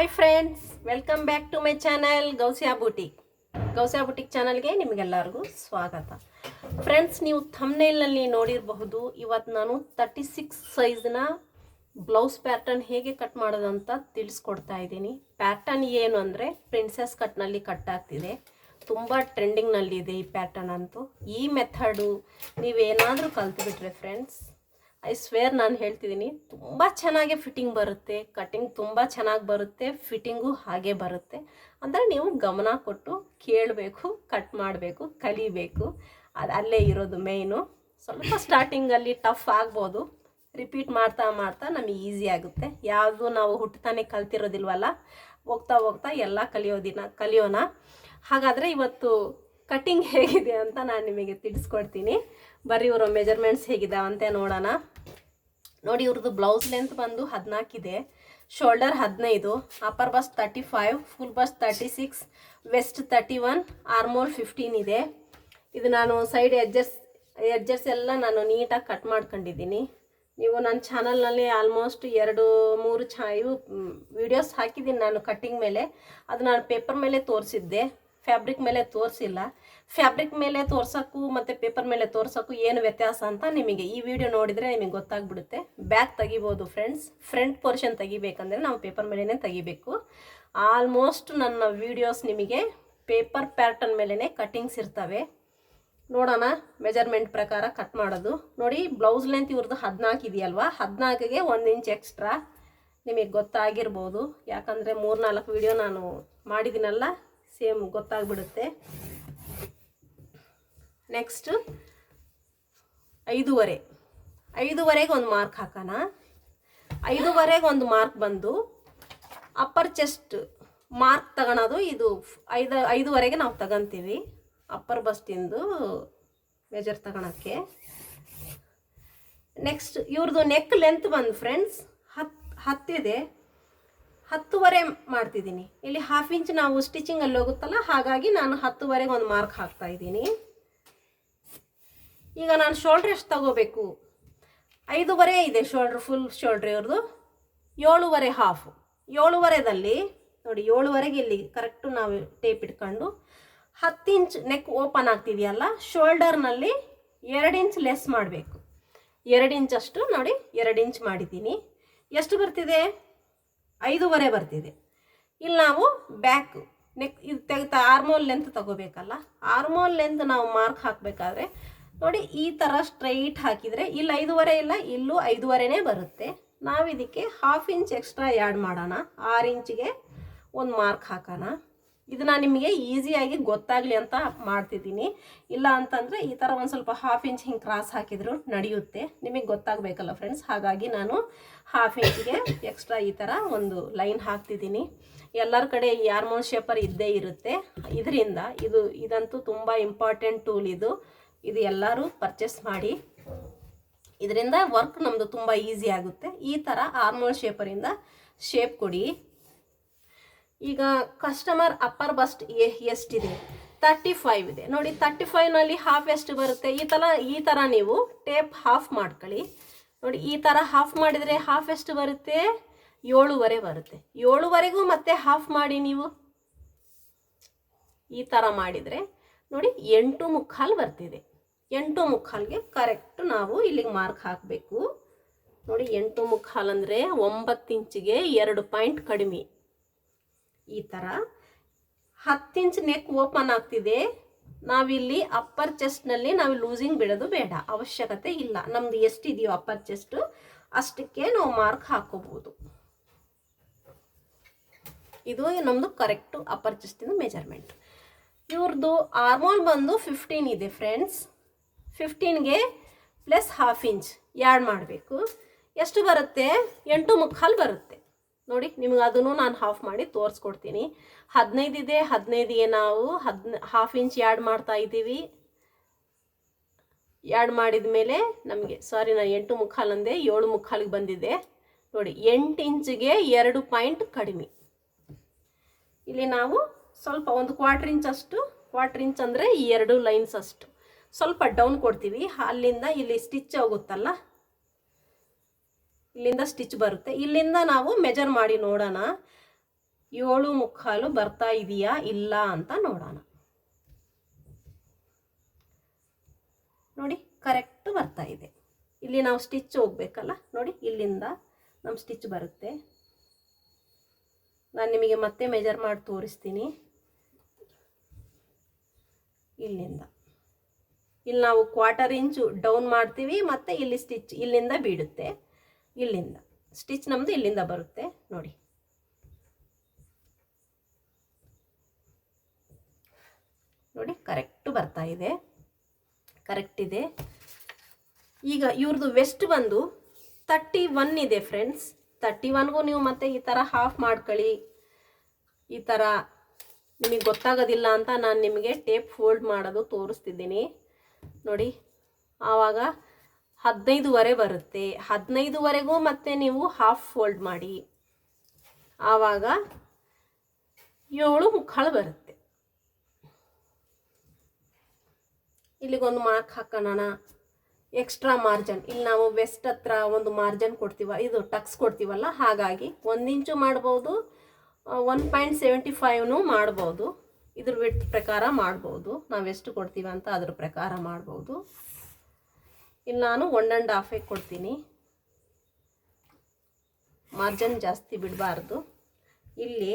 Hi friends welcome back to my channel Gausiya boutique Gausiya boutique ಚಾನಲ್ಗೆ ನಿಮಗೆಲ್ಲರಿಗೂ ಸ್ವಾಗತ. Friends ನೀವು ಥಮ್ನೈಲ್ನಲ್ಲಿ ನೋಡಿರಬಹುದು ಇವತ್ತು ನಾನು ತರ್ಟಿ ಸಿಕ್ಸ್ ಸೈಜ್ನ ಬ್ಲೌಸ್ ಪ್ಯಾಟರ್ನ್ ಹೇಗೆ ಕಟ್ ಮಾಡೋದಂತ ತಿಳಿಸ್ಕೊಡ್ತಾ ಇದ್ದೀನಿ. ಪ್ಯಾಟರ್ನ್ ಏನು ಅಂದರೆ ಪ್ರಿನ್ಸೆಸ್ ಕಟ್ನಲ್ಲಿ ಕಟ್ ಆಗ್ತಿದೆ. ತುಂಬ ಟ್ರೆಂಡಿಂಗ್ನಲ್ಲಿದೆ ಈ ಪ್ಯಾಟರ್ನ್ ಅಂತೂ. ಈ ಮೆಥಡು ನೀವೇನಾದರೂ ಕಲ್ತುಬಿಟ್ರೆ ಫ್ರೆಂಡ್ಸ್ ಐ ಸ್ವೇರ್ ನಾನು ಹೇಳ್ತಿದ್ದೀನಿ ತುಂಬ ಚೆನ್ನಾಗಿ ಫಿಟ್ಟಿಂಗ್ ಬರುತ್ತೆ ಕಟಿಂಗ್ ತುಂಬ ಚೆನ್ನಾಗಿ ಬರುತ್ತೆ ಫಿಟ್ಟಿಂಗು ಹಾಗೆ ಬರುತ್ತೆ. ಅಂದರೆ ನೀವು ಗಮನ ಕೊಟ್ಟು ಕೇಳಬೇಕು ಕಟ್ ಮಾಡಬೇಕು, ಕಲಿಬೇಕು. ಅದು ಅಲ್ಲೇ ಇರೋದು ಮೇಯ್ನು ಸ್ವಲ್ಪ ಸ್ಟಾರ್ಟಿಂಗಲ್ಲಿ ಟಫ್ ಆಗ್ಬೋದು. ರಿಪೀಟ್ ಮಾಡ್ತಾ ಮಾಡ್ತಾ ನಮಗೆ ಈಸಿ ಆಗುತ್ತೆ. ಯಾವುದು ನಾವು ಹುಟ್ಟತಾನೆ ಕಲ್ತಿರೋದಿಲ್ವಲ್ಲ, ಹೋಗ್ತಾ ಹೋಗ್ತಾ ಎಲ್ಲ ಕಲಿಯೋದಿನ, ಕಲಿಯೋಣ. ಹಾಗಾದರೆ ಇವತ್ತು ಕಟಿಂಗ್ ಹೇಗಿದೆ ಅಂತ ನಾನು ನಿಮಗೆ ತಿಳಿಸ್ಕೊಡ್ತೀನಿ. ಬರ್ರಿ ಇವರ ಮೆಜರ್ಮೆಂಟ್ಸ್ ಹೇಗಿದಾವಂತೆ ನೋಡೋಣ. ನೋಡಿ ಇವ್ರದ್ದು ಬ್ಲೌಸ್ ಲೆಂತ್ ಬಂದು ಹದಿನಾಲ್ಕಿದೆ ಶೋಲ್ಡರ್ ಹದಿನೈದು upper bust thirty five full bust thirty six waist thirty one armhole fifteen ಇದೆ. ಇದು ನಾನು ಸೈಡ್ ಎಡ್ಜಸ್ ಎಡ್ಜಸ್ ಎಲ್ಲ ನಾನು ನೀಟಾಗಿ ಕಟ್ ಮಾಡ್ಕೊಂಡಿದ್ದೀನಿ. ನೀವು ನನ್ನ ಚಾನಲ್ನಲ್ಲಿ ಆಲ್ಮೋಸ್ಟ್ ಎರಡು, ಮೂರು ಚಾ ಇವು ವಿಡಿಯೋಸ್ ಹಾಕಿದ್ದೀನಿ ನಾನು ಕಟ್ಟಿಂಗ್ ಮೇಲೆ. ಅದು ನಾನು ಪೇಪರ್ ಮೇಲೆ ತೋರಿಸಿದ್ದೆ. ಫ್ಯಾಬ್ರಿಕ್ ಮೇಲೆ ತೋರಿಸಿಲ್ಲ. ಫ್ಯಾಬ್ರಿಕ್ ಮೇಲೆ ತೋರ್ಸೋಕ್ಕೂ ಮತ್ತು ಪೇಪರ್ ಮೇಲೆ ತೋರ್ಸೋಕ್ಕೂ ಏನು ವ್ಯತ್ಯಾಸ ಅಂತ ನಿಮಗೆ ಈ ವಿಡಿಯೋ ನೋಡಿದರೆ ನಿಮಗೆ ಗೊತ್ತಾಗ್ಬಿಡುತ್ತೆ. ಬ್ಯಾಕ್ ತೆಗಿಬೋದು ಫ್ರೆಂಡ್ಸ್. ಫ್ರಂಟ್ ಪೋರ್ಷನ್ ತೆಗಿಬೇಕಂದ್ರೆ ನಾವು ಪೇಪರ್ ಮೇಲೇ ತೆಗಿಬೇಕು. ಆಲ್ಮೋಸ್ಟ್ ನನ್ನ ವಿಡಿಯೋಸ್ ನಿಮಗೆ ಪೇಪರ್ ಪ್ಯಾಟರ್ನ್ ಮೇಲೇ ಕಟ್ಟಿಂಗ್ಸ್ ಇರ್ತವೆ. ನೋಡೋಣ ಮೆಜರ್ಮೆಂಟ್ ಪ್ರಕಾರ ಕಟ್ ಮಾಡೋದು. ನೋಡಿ ಬ್ಲೌಸ್ ಲೆಂತ್ ಇವ್ರದ್ದು ಹದಿನಾಲ್ಕು ಇದೆಯಲ್ವಾ? ಹದಿನಾಲ್ಕಿಗೆ ಒಂದು ಇಂಚ್ ಎಕ್ಸ್ಟ್ರಾ ನಿಮಗೆ ಗೊತ್ತಾಗಿರ್ಬೋದು. ಯಾಕಂದರೆ ಮೂರ್ನಾಲ್ಕು ವಿಡಿಯೋ ನಾನು ಮಾಡಿದ್ದೀನಲ್ಲ, ಸೇಮ್ ಗೊತ್ತಾಗ್ಬಿಡುತ್ತೆ. ನೆಕ್ಸ್ಟ್ ಐದೂವರೆ. ಐದೂವರೆಗೆ ಒಂದು ಮಾರ್ಕ್ ಹಾಕೋಣ. ಐದೂವರೆಗೆ ಒಂದು ಮಾರ್ಕ್ ಬಂದು ಅಪ್ಪರ್ ಚೆಸ್ಟ್ ಮಾರ್ಕ್ ತಗೊಳೋದು ಇದು ಐದು, ಐದೂವರೆಗೆ ನಾವು ತಗೊಂತೀವಿ. ಅಪ್ಪರ್ ಬಸ್ಟಿಂದು ಮೆಜರ್ ತಗೊಳಕ್ಕೆ. ನೆಕ್ಸ್ಟ್ ಇವ್ರದ್ದು ನೆಕ್ ಲೆಂತ್ ಬಂದು ಫ್ರೆಂಡ್ಸ್ ಹತ್ತು ಹತ್ತಿದೆ. ಹತ್ತುವರೆ ಮಾಡ್ತಿದ್ದೀನಿ. ಇಲ್ಲಿ ಹಾಫ್ ಇಂಚ್ ನಾವು ಸ್ಟಿಚಿಂಗಲ್ಲಿ ಹೋಗುತ್ತಲ್ಲ, ಹಾಗಾಗಿ ನಾನು ಹತ್ತುವರೆಗೆ ಒಂದು ಮಾರ್ಕ್ ಹಾಕ್ತಾ ಇದ್ದೀನಿ. ಈಗ ನಾನು ಶೋಲ್ಡ್ರ್ ಎಷ್ಟು ತಗೋಬೇಕು? ಐದೂವರೆ ಇದೆ ಶೋಲ್ಡ್ರ್ ಫುಲ್ ಶೋಲ್ಡ್ರ್ ಇವ್ರದ್ದು ಏಳುವರೆ ಹಾಫು ಏಳುವರೆದಲ್ಲಿ, ನೋಡಿ ಏಳುವರೆಗೆ ಇಲ್ಲಿ ಕರೆಕ್ಟು ನಾವು ಟೇಪ್ ಇಟ್ಕೊಂಡು ಹತ್ತು ಇಂಚ್ ನೆಕ್ ಓಪನ್ ಆಗ್ತಿದೆಯಲ್ಲ ಶೋಲ್ಡರ್ನಲ್ಲಿ ಎರಡು ಇಂಚ್ ಲೆಸ್ ಮಾಡಬೇಕು. ಎರಡು ಇಂಚಷ್ಟು ನೋಡಿ ಎರಡು ಇಂಚ್ ಮಾಡಿದ್ದೀನಿ. ಎಷ್ಟು ಬರ್ತಿದೆ? ಐದೂವರೆ ಬರ್ತಿದೆ. ಇಲ್ಲಿ ನಾವು ಬ್ಯಾಕ್ ನೆಕ್ ಇದು ತೆಗ್ತಾ ಆರ್ಮೋಲ್ ಲೆಂತ್ ತಗೋಬೇಕಲ್ಲ ಆರ್ಮೋಲ್ ಲೆಂತ್ ನಾವು ಮಾರ್ಕ್ ಹಾಕಬೇಕಾದ್ರೆ ನೋಡಿ, ಈ ಥರ ಸ್ಟ್ರೈಟ್ ಹಾಕಿದರೆ ಇಲ್ಲಿ ಐದೂವರೆ ಇಲ್ಲ, ಇಲ್ಲೂ ಐದೂವರೆನೇ ಬರುತ್ತೆ. ನಾವು ಇದಕ್ಕೆ ಹಾಫ್ ಇಂಚ್ ಎಕ್ಸ್ಟ್ರಾ ಆ್ಯಡ್ ಮಾಡೋಣ. ಆರು ಇಂಚಿಗೆ ಒಂದು ಮಾರ್ಕ್ ಹಾಕೋಣ. ಇದು ನಾನು ನಿಮಗೆ ಈಸಿಯಾಗಿ ಗೊತ್ತಾಗಲಿ ಅಂತ ಮಾಡ್ತಿದ್ದೀನಿ. ಇಲ್ಲ ಅಂತಂದರೆ ಈ ಥರ ಒಂದು ಸ್ವಲ್ಪ ಹಾಫ್ ಇಂಚ್ ಹಿಂಗೆ ಕ್ರಾಸ್ ಹಾಕಿದ್ರು ನಡೆಯುತ್ತೆ. ನಿಮಗೆ ಗೊತ್ತಾಗಬೇಕಲ್ಲ ಫ್ರೆಂಡ್ಸ್ ಹಾಗಾಗಿ ನಾನು ಹಾಫ್ ಇಂಚಿಗೆ ಎಕ್ಸ್ಟ್ರಾ ಈ ಥರ ಒಂದು ಲೈನ್ ಹಾಕ್ತಿದ್ದೀನಿ. ಎಲ್ಲರ ಕಡೆ ಈ ಆರ್ಮೋನ್ ಶೇಪರ್ ಇದ್ದೇ ಇರುತ್ತೆ. ಇದರಿಂದ ಇದು, ಇದಂತೂ ತುಂಬ ಇಂಪಾರ್ಟೆಂಟ್ ಟೂಲ್ ಇದು. ಇದು ಎಲ್ಲರೂ ಪರ್ಚೇಸ್ ಮಾಡಿ. ಇದರಿಂದ ವರ್ಕ್ ನಮ್ಮದು ತುಂಬ ಈಸಿ ಆಗುತ್ತೆ. ಈ ಥರ ಆರ್ಮೋಲ್ ಶೇಪರಿಂದ ಶೇಪ್ ಕೊಡಿ. ಈಗ ಕಸ್ಟಮರ್ ಅಪ್ಪರ್ ಬಸ್ಟ್ ಎಷ್ಟಿದೆ? ತರ್ಟಿ ಫೈವ್ ಇದೆ. ನೋಡಿ ತರ್ಟಿ ಫೈವ್ನಲ್ಲಿ ಹಾಫ್ ಎಷ್ಟು ಬರುತ್ತೆ? ಈ ಥರ ಈ ಥರ ನೀವು ಟೇಪ್ ಹಾಫ್ ಮಾಡ್ಕೊಳ್ಳಿ. ನೋಡಿ, ಈ ಥರ ಹಾಫ್ ಮಾಡಿದರೆ ಹಾಫ್ ಎಷ್ಟು ಬರುತ್ತೆ? ಏಳುವರೆ ಬರುತ್ತೆ. ಏಳುವರೆಗೂ ಮತ್ತೆ ಹಾಫ್ ಮಾಡಿ ನೀವು. ಈ ಥರ ಮಾಡಿದರೆ, ನೋಡಿ, ಎಂಟು ಮುಕ್ಕಾಲು ಬರ್ತಿದೆ. ಎಂಟು ಮುಕ್ಕಾಲ್ಗೆ ಕರೆಕ್ಟ್ ನಾವು ಇಲ್ಲಿಗೆ ಮಾರ್ಕ್ ಹಾಕಬೇಕು. ನೋಡಿ, ಎಂಟು ಮುಕ್ಕಾಲು ಅಂದರೆ ಒಂಬತ್ತು ಇಂಚಿಗೆ ಎರಡು ಪಾಯಿಂಟ್ ಕಡಿಮೆ. ಈ ಥರ ಹತ್ತು ಇಂಚ್ ನೆಕ್ ಓಪನ್ ಆಗ್ತಿದೆ. ನಾವಿಲ್ಲಿ ಅಪ್ಪರ್ ಚೆಸ್ಟ್ನಲ್ಲಿ ನಾವು ಲೂಸಿಂಗ್ ಬಿಡೋದು ಬೇಡ, ಅವಶ್ಯಕತೆ ಇಲ್ಲ. ನಮ್ದು ಎಷ್ಟಿದೆಯೋ ಅಪ್ಪರ್ ಚೆಸ್ಟು ಅಷ್ಟಕ್ಕೆ ನಾವು ಮಾರ್ಕ್ ಹಾಕೋಬಹುದು ಇದು ನಮ್ಮದು ಕರೆಕ್ಟು ಅಪ್ಪರ್ ಚೆಸ್ಟಿನ ಮೆಜರ್ಮೆಂಟ್ ಇವ್ರದ್ದು ಆರ್ಮೋಲ್ ಬಂದು ಫಿಫ್ಟೀನ್ ಇದೆ ಫ್ರೆಂಡ್ಸ್ ಫಿಫ್ಟೀನ್ಗೆ ಪ್ಲಸ್ ಹಾಫ್ ಇಂಚ್ ಎರಡು ಮಾಡಬೇಕು. ಎಷ್ಟು ಬರುತ್ತೆ? ಎಂಟು ಮುಕ್ಕಾಲು ಬರುತ್ತೆ. ನೋಡಿ, ನಿಮ್ಗೆ ಅದನ್ನು ನಾನು ಹಾಫ್ ಮಾಡಿ ತೋರಿಸ್ಕೊಡ್ತೀನಿ. ಹದಿನೈದು ಇದೆ ಹದಿನೈದಿಗೆ ನಾವು ಹದಿನ ಹಾಫ್ ಇಂಚ್ ಆ್ಯಡ್ ಮಾಡ್ತಾ ಇದ್ದೀವಿ. ಯಾಡ್ ಮಾಡಿದ ಮೇಲೆ ನಮಗೆ ಸಾರಿ ನಾನು ಎಂಟು ಮುಕ್ಕಾಲು ಅಂದೆ, ಏಳು ಮುಕ್ಕಾಲಿಗೆ ಬಂದಿದೆ. ನೋಡಿ, ಎಂಟು ಇಂಚಿಗೆ ಎರಡು ಪಾಯಿಂಟ್ ಕಡಿಮೆ. ಇಲ್ಲಿ ನಾವು ಸ್ವಲ್ಪ ಒಂದು ಕ್ವಾರ್ಟ್ರ್ ಇಂಚ್ ಅಷ್ಟು ಕ್ವಾರ್ಟರ್ ಇಂಚ್ ಅಂದರೆ ಎರಡು ಲೈನ್ಸ್ ಅಷ್ಟು. ಸ್ವಲ್ಪ ಡೌನ್ ಕೊಡ್ತೀವಿ. ಅಲ್ಲಿಂದ ಇಲ್ಲಿ ಸ್ಟಿಚ್ ಹೋಗುತ್ತಲ್ಲ ಇಲ್ಲಿಂದ ಸ್ಟಿಚ್ ಬರುತ್ತೆ. ಇಲ್ಲಿಂದ ನಾವು ಮೆಜರ್ ಮಾಡಿ ನೋಡೋಣ. ಏಳು ಮುಕ್ಕಾಲು ಬರ್ತಾ ಇದೆಯಾ? ಇಲ್ಲ ಅಂತ ನೋಡೋಣ. ನೋಡಿ ಕರೆಕ್ಟ್ ಬರ್ತಾ ಇದೆ. ಇಲ್ಲಿ ನಾವು ಸ್ಟಿಚ್ ಹೋಗ್ಬೇಕಲ್ಲ? ನೋಡಿ, ಇಲ್ಲಿಂದ ನಮ್ಮ ಸ್ಟಿಚ್ ಬರುತ್ತೆ. ನಾನು ನಿಮಗೆ ಮತ್ತೆ ಮೆಜರ್ ಮಾಡಿ ತೋರಿಸ್ತೀನಿ. ಇಲ್ಲಿಂದ. ಇಲ್ಲಿ ನಾವು ಕ್ವಾರ್ಟರ್ ಇಂಚು ಡೌನ್ ಮಾಡ್ತೀವಿ, ಮತ್ತು ಇಲ್ಲಿ ಸ್ಟಿಚ್ ಇಲ್ಲಿಂದ ಬೀಳುತ್ತೆ. ಇಲ್ಲಿಂದ. ಸ್ಟಿಚ್ ನಮ್ಮದು ಇಲ್ಲಿಂದ ಬರುತ್ತೆ. ನೋಡಿ. ನೋಡಿ ಕರೆಕ್ಟ್ ಬರ್ತಾ ಇದೆ. ಕರೆಕ್ಟ್ ಇದೆ. ಈಗ ಇವ್ರದ್ದು ವೆಸ್ಟ್ ಬಂದು ತರ್ಟಿ ಒನ್ ಇದೆ ಫ್ರೆಂಡ್ಸ್ ತರ್ಟಿ ಒನ್ಗೂ ನೀವು ಮತ್ತೆ ಈ ಥರ ಹಾಫ್ ಮಾಡ್ಕೊಳ್ಳಿ. ಈ ಥರ ನಿಮಗೆ ಗೊತ್ತಾಗೋದಿಲ್ಲ ಅಂತ ನಾನು ನಿಮಗೆ ಟೇಪ್ ಫೋಲ್ಡ್ ಮಾಡೋದು ತೋರಿಸ್ತಿದ್ದೀನಿ. ನೋಡಿ, ಆವಾಗ ಹದಿನೈದುವರೆ ಬರುತ್ತೆ. ಹದಿನೈದುವರೆಗೂ ಮತ್ತೆ ನೀವು ಹಾಫ್ ಫೋಲ್ಡ್ ಮಾಡಿ. ಆವಾಗ ಏಳು ಮುಕ್ಕಾಳು ಬರುತ್ತೆ. ಇಲ್ಲಿಗೊಂದು ಮಾರ್ಕ್ ಹಾಕೋಣ ಎಕ್ಸ್ಟ್ರಾ ಮಾರ್ಜನ್ ಇಲ್ಲಿ ನಾವು ವೆಸ್ಟ್ ಹತ್ರ ಒಂದು ಮಾರ್ಜನ್ ಕೊಡ್ತೀವ. ಇದು ಟಕ್ಸ್ ಕೊಡ್ತೀವಲ್ಲ, ಹಾಗಾಗಿ ಒಂದು ಇಂಚು ಮಾಡ್ಬೋದು ಒನ್ ಪಾಯಿಂಟ್ ಸೆವೆಂಟಿ ಫೈವ್ನು ಮಾಡ್ಬೋದು. ಇದ್ರ ವಿಟ್ ಪ್ರಕಾರ ಮಾಡ್ಬೋದು. ನಾವು ಎಷ್ಟು ಕೊಡ್ತೀವಿ ಅಂತ ಅದ್ರ ಪ್ರಕಾರ ಮಾಡ್ಬೋದು. ಇಲ್ಲಿ ನಾನು ಒನ್ ಆ್ಯಂಡ್ ಹಾಫೇ ಕೊಡ್ತೀನಿ. ಮಾರ್ಜನ್ ಜಾಸ್ತಿ ಬಿಡಬಾರ್ದು. ಇಲ್ಲಿ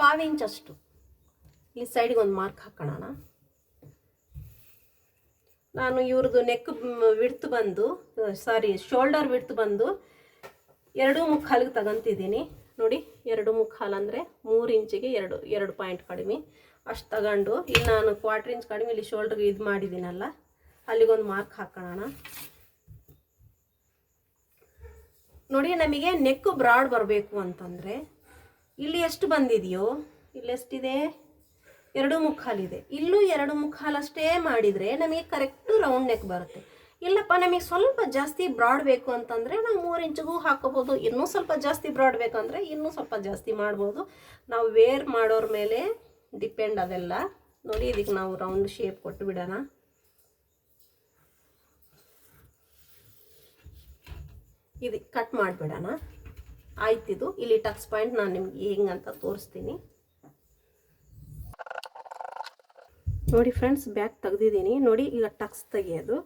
ಪಾವಿಂಚ್ ಅಷ್ಟು. ಇಲ್ಲಿ ಸೈಡ್ಗೆ ಒಂದು ಮಾರ್ಕ್ ಹಾಕೋಣ ನಾನು ಇವ್ರದ್ದು ನೆಕ್ ವಿಡ್ತ್ ಬಂದು ಸಾರಿ ಶೋಲ್ಡರ್ ವಿಡ್ತ್ ಬಂದು ಎರಡು ಮುಕ್ಕಾಲಿಗೆ ತಗೊಂತಿದ್ದೀನಿ. ನೋಡಿ, ಎರಡು ಮುಕ್ಕಾಲು ಅಂದರೆ ಮೂರು ಇಂಚಿಗೆ ಎರಡು ಎರಡು ಪಾಯಿಂಟ್ ಕಡಿಮೆ. ಅಷ್ಟು ತಗೊಂಡು, ಇಲ್ಲಿ ನಾನು ಕ್ವಾರ್ಟರ್ ಇಂಚ್ ಕಡಿಮೆ ಇಲ್ಲಿ ಶೋಲ್ಡ್ರಿಗೆ ಇದು ಮಾಡಿದ್ದೀನಲ್ಲ, ಅಲ್ಲಿಗೊಂದು ಮಾರ್ಕ್ ಹಾಕೋಣ ನೋಡಿ, ನಮಗೆ ನೆಕ್ಕು ಬ್ರಾಡ್ ಬರಬೇಕು ಅಂತಂದರೆ, ಇಲ್ಲಿ ಎಷ್ಟು ಬಂದಿದೆಯೋ, ಇಲ್ಲಿ ಎಷ್ಟಿದೆ? ಎರಡು ಮುಕ್ಕಾಲಿದೆ ಇಲ್ಲೂ ಎರಡು ಮುಕ್ಕಾಲಷ್ಟೇ ಮಾಡಿದರೆ ನಮಗೆ ಕರೆಕ್ಟು ರೌಂಡ್ ನೆಕ್ ಬರುತ್ತೆ. ಇಲ್ಲಪ್ಪ, ನಮಗೆ ಸ್ವಲ್ಪ ಜಾಸ್ತಿ ಬ್ರಾಡ್ ಬೇಕು ಅಂತಂದರೆ ನಾವು ಮೂರು ಇಂಚಿಗೂ ಹಾಕೋಬೋದು ಇನ್ನೂ ಸ್ವಲ್ಪ ಜಾಸ್ತಿ ಬ್ರಾಡ್ ಬೇಕಂದರೆ ಇನ್ನೂ ಸ್ವಲ್ಪ ಜಾಸ್ತಿ ಮಾಡ್ಬೋದು. ನಾವು ವೇರ್ ಮಾಡೋರ ಮೇಲೆ ಡಿಪೆಂಡ್ ಅದೆಲ್ಲ. ನೋಡಿ ಇದಕ್ಕೆ ನಾವು ರೌಂಡ್ ಶೇಪ್ ಕೊಟ್ಟು ಬಿಡೋಣ. ಇದು ಕಟ್ ಮಾಡಿಬಿಡೋಣ. ಆಯ್ತಿದು ಇಲ್ಲಿ ಟಕ್ಸ್ ಪಾಯಿಂಟ್ ನಾನು ನಿಮ್ಗೆ ಹೆಂಗಂತ ತೋರಿಸ್ತೀನಿ. ನೋಡಿ ಫ್ರೆಂಡ್ಸ್ ಬ್ಯಾಗ್ ತೆಗ್ದಿದ್ದೀನಿ. ನೋಡಿ, ಈಗ ಟಕ್ಸ್ ತೆಗಿಯೋದು.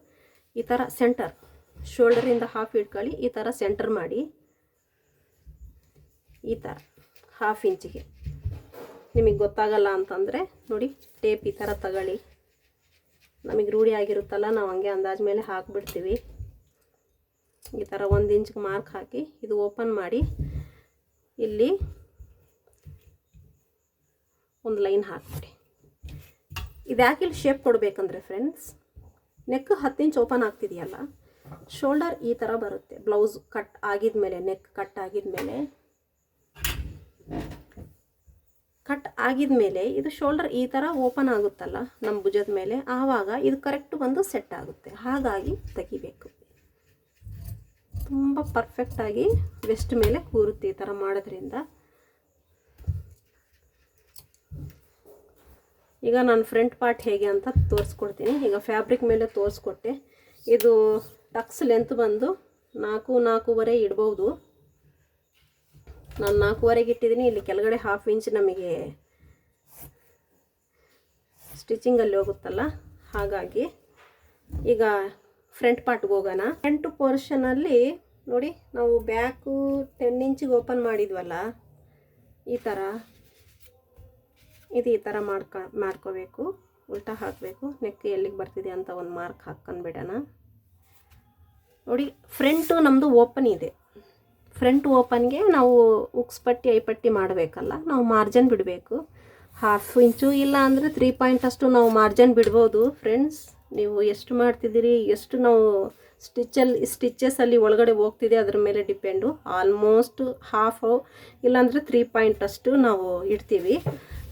ಈ ಥರ ಸೆಂಟರ್ ಶೋಲ್ಡರಿಂದ ಹಾಫ್ ಇಟ್ಕೊಳ್ಳಿ ಈ ಥರ ಸೆಂಟರ್ ಮಾಡಿ. ಈ ಥರ ಹಾಫ್ ಇಂಚಿಗೆ ನಿಮಗೆ ಗೊತ್ತಾಗಲ್ಲ ಅಂತಂದರೆ ನೋಡಿ ಟೇಪ್ ಈ ಥರ ತಗೊಳ್ಳಿ. ನಮಗೆ ರೂಢಿ ಆಗಿರುತ್ತಲ್ಲ, ನಾವು ಹಂಗೆ ಅಂದಾಜ ಮೇಲೆ ಹಾಕಿಬಿಡ್ತೀವಿ. ಈ ಥರ ಒಂದು ಇಂಚ್ಗೆ ಮಾರ್ಕ್ ಹಾಕಿ ಇದು ಓಪನ್ ಮಾಡಿ. ಇಲ್ಲಿ ಒಂದು ಲೈನ್ ಹಾಕ್ಬಿಡಿ. ಇದು ಯಾಕೆ ಇಲ್ಲಿ ಶೇಪ್ ಕೊಡಬೇಕಂದ್ರೆ ಫ್ರೆಂಡ್ಸ್ ನೆಕ್ ಹತ್ತು ಇಂಚ್ ಓಪನ್ ಆಗ್ತಿದೆಯಲ್ಲ? ಶೋಲ್ಡರ್ ಈ ಥರ ಬರುತ್ತೆ. ಬ್ಲೌಸ್ ಕಟ್ ಆಗಿದ್ಮೇಲೆ, ನೆಕ್ ಕಟ್ ಆಗಿದ್ಮೇಲೆ. ಕಟ್ ಆಗಿದ್ಮೇಲೆ ಇದು ಶೋಲ್ಡರ್ ಈ ಥರ ಓಪನ್ ಆಗುತ್ತಲ್ಲ ನಮ್ಮ ಭುಜದ ಮೇಲೆ? ಆವಾಗ ಇದು ಕರೆಕ್ಟ್ ಬಂದು ಸೆಟ್ ಆಗುತ್ತೆ. ಹಾಗಾಗಿ ತೆಗಿಬೇಕು. ತುಂಬ ಪರ್ಫೆಕ್ಟಾಗಿ ವೆಸ್ಟ್ ಮೇಲೆ ಕೂರುತ್ತೆ ಈ ಥರ ಮಾಡೋದ್ರಿಂದ. ಈಗ ನಾನು ಫ್ರಂಟ್ ಪಾರ್ಟ್ ಹೇಗೆ ಅಂತ ತೋರಿಸ್ಕೊಡ್ತೀನಿ. ಈಗ ಫ್ಯಾಬ್ರಿಕ್ ಮೇಲೆ ತೋರಿಸ್ಕೊಟ್ಟೆ. ಇದು ಟಕ್ಸ್ ಲೆಂತ್ ಬಂದು ನಾಲ್ಕು, ನಾಲ್ಕೂವರೆ ಇಡ್ಬೋದು. ನಾನು ನಾಲ್ಕೂವರೆಗೆ ಇಟ್ಟಿದ್ದೀನಿ. ಇಲ್ಲಿ ಕೆಳಗಡೆ ಹಾಫ್ ಇಂಚ್ ನಮಗೆ ಸ್ಟಿಚಿಂಗಲ್ಲಿ ಹೋಗುತ್ತಲ್ಲ? ಹಾಗಾಗಿ ಈಗ ಫ್ರಂಟ್ ಪಾರ್ಟ್ಗೆ ಹೋಗೋಣ. ಫ್ರಂಟ್ ಪೋರ್ಷನಲ್ಲಿ ನೋಡಿ, ನಾವು ಬ್ಯಾಕು ಟೆನ್ ಇಂಚಿಗೆ ಓಪನ್ ಮಾಡಿದ್ವಲ್ಲ? ಈ ಥರ ಇದು ಈ ಥರ ಮಾಡ್ಕೊ, ಮಾಡ್ಕೋಬೇಕು. ಉಲ್ಟಾ ಹಾಕಬೇಕು. ನೆಕ್ ಎಲ್ಲಿಗೆ ಬರ್ತಿದೆ ಅಂತ ಒಂದು ಮಾರ್ಕ್ ಹಾಕ್ಕೊಂಡ್ಬಿಡೋಣ. ನೋಡಿ, ಫ್ರಂಟು ನಮ್ಮದು ಓಪನ್ ಇದೆ. ಫ್ರಂಟ್ ಓಪನ್ಗೆ ನಾವು ಉಕ್ಸ್ ಪಟ್ಟಿ ಐಪಟ್ಟಿ ಮಾಡಬೇಕಲ್ಲ. ನಾವು ಮಾರ್ಜನ್ ಬಿಡಬೇಕು. ಹಾಫ್ ಇಂಚು ಇಲ್ಲ ಅಂದರೆ ತ್ರೀ ಪಾಯಿಂಟ್ ಅಷ್ಟು ನಾವು ಮಾರ್ಜನ್ ಬಿಡ್ಬೋದು ಫ್ರೆಂಡ್ಸ್. ನೀವು ಎಷ್ಟು ಮಾಡ್ತಿದ್ದೀರಿ, ಎಷ್ಟು ನಾವು ಸ್ಟಿಚ್ಚಲ್ಲಿ ಸ್ಟಿಚಸ್ಸಲ್ಲಿ ಒಳಗಡೆ ಹೋಗ್ತಿದೆ ಅದ್ರ ಮೇಲೆ ಡಿಪೆಂಡು. ಆಲ್ಮೋಸ್ಟ್ ಹಾಫು ಇಲ್ಲಾಂದರೆ ತ್ರೀ ಪಾಯಿಂಟ್ ಅಷ್ಟು ನಾವು ಇಡ್ತೀವಿ.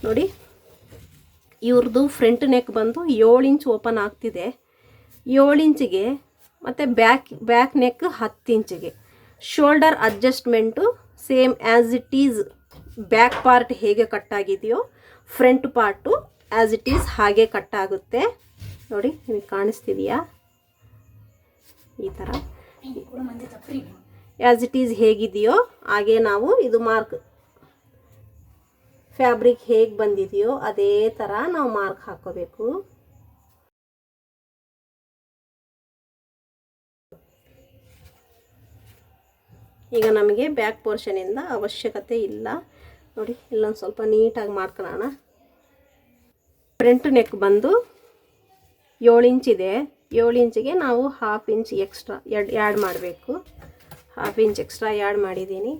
ನೋಡಿ. ಇವ್ರದ್ದು ಫ್ರಂಟ್ ನೆಕ್ ಬಂದು ಏಳು ಇಂಚ್ ಓಪನ್ ಆಗ್ತಿದೆ. ಏಳು ಇಂಚಿಗೆ ಮತ್ತು ಬ್ಯಾಕ್ ಬ್ಯಾಕ್ ನೆಕ್ ಹತ್ತು ಇಂಚಿಗೆ shoulder adjustment same as it is back part ಹೇಗೆ ಕಟ್ಟಾಗಿದೆಯೋ front part as it is ಹಾಗೆ ಕಟ್ಟಾಗುತ್ತೆ ನೋಡಿ ನಿಮಗೆ ಕಾಣಿಸ್ತಿದೆಯಾ? ಈ ಥರ ಆ್ಯಸ್ ಇಟ್ ಈಸ್ ಹೇಗಿದೆಯೋ ಹಾಗೆ ನಾವು ಇದು ಮಾರ್ಕ್ ಫ್ಯಾಬ್ರಿಕ್ ಹೇಗೆ ಬಂದಿದೆಯೋ ಅದೇ ಥರ ನಾವು ಮಾರ್ಕ್ ಹಾಕೋಬೇಕು. ಈಗ ನಮಗೆ ಬ್ಯಾಕ್ ಪೋರ್ಷನಿಂದ ಅವಶ್ಯಕತೆ ಇಲ್ಲ. ನೋಡಿ, ಇಲ್ಲೊಂದು ಸ್ವಲ್ಪ ನೀಟಾಗಿ ಮಾಡ್ಕೊಳ್ಳೋಣ. ಫ್ರಂಟ್ ನೆಕ್ ಬಂದು ಏಳು ಇಂಚಿದೆ ಏಳು ಇಂಚಿಗೆ ನಾವು half inch extra add add ಮಾಡಬೇಕು. ಹಾಫ್ ಇಂಚ್ ಎಕ್ಸ್ಟ್ರಾ ಆ್ಯಡ್ ಮಾಡಿದ್ದೀನಿ.